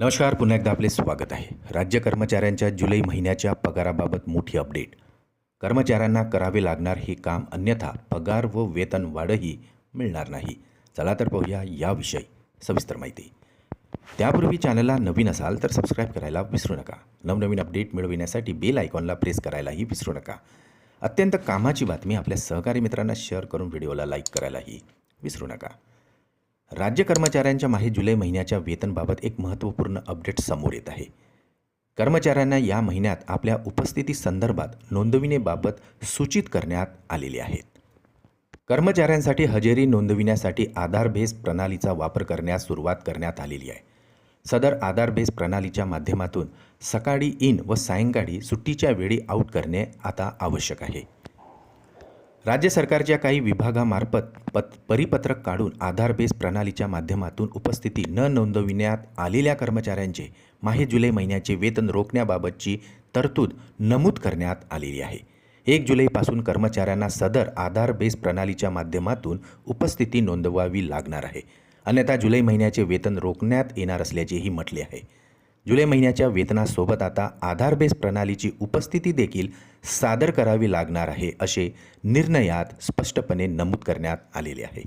नमस्कार पुन्हा एकदा आपले स्वागत आहे. राज्य कर्मचाऱ्यांच्या जुलै महिन्याच्या पगाराबाबत मोठी अपडेट. कर्मचाऱ्यांना करावे लागणार हे काम अन्यथा पगार व वेतन वाढही मिळणार नाही. चला तर पाहूया याविषयी सविस्तर माहिती. त्यापूर्वी चॅनलला नवीन असाल तर सबस्क्राईब करायला विसरू नका. नवनवीन अपडेट मिळविण्यासाठी बेल आयकॉनला प्रेस करायलाही विसरू नका. अत्यंत कामाची बातमी आपल्या सहकारी मित्रांना शेअर करून व्हिडिओला लाईक करायलाही विसरू नका. राज्य कर्मचाऱ्यांच्या माही जुलै महिन्याच्या वेतनबाबत एक महत्त्वपूर्ण अपडेट समोर येत आहे. कर्मचाऱ्यांना या महिन्यात आपल्या उपस्थिती संदर्भात नोंदविणेबाबत सूचित करण्यात आलेले आहेत. कर्मचाऱ्यांसाठी हजेरी नोंदविण्यासाठी आधार बेस प्रणालीचा वापर करण्यास सुरुवात करण्यात आलेली आहे. सदर आधार बेस प्रणालीच्या माध्यमातून सकाळी इन व सायंकाळी सुट्टीच्या वेळी आऊट करणे आता आवश्यक आहे. राज्य सरकारच्या काही विभागामार्फत पत परिपत्रक काढून आधार बेस प्रणालीच्या माध्यमातून उपस्थिती न नोंदविण्यात आलेल्या कर्मचाऱ्यांचे माहे जुलै महिन्याचे वेतन रोखण्याबाबतची तरतूद नमूद करण्यात आलेली आहे. एक जुलैपासून कर्मचाऱ्यांना सदर आधार बेस प्रणालीच्या माध्यमातून उपस्थिती नोंदवावी लागणार आहे. अन्यथा जुलै महिन्याचे वेतन रोखण्यात येणार असल्याचेही म्हटले आहे. जुलै महिन्याच्या वेतनासोबत आता आधार बेस प्रणालीची उपस्थिती देखील सादर करावी लागणार आहे असे निर्णयात स्पष्टपणे नमूद करण्यात आलेले आहे.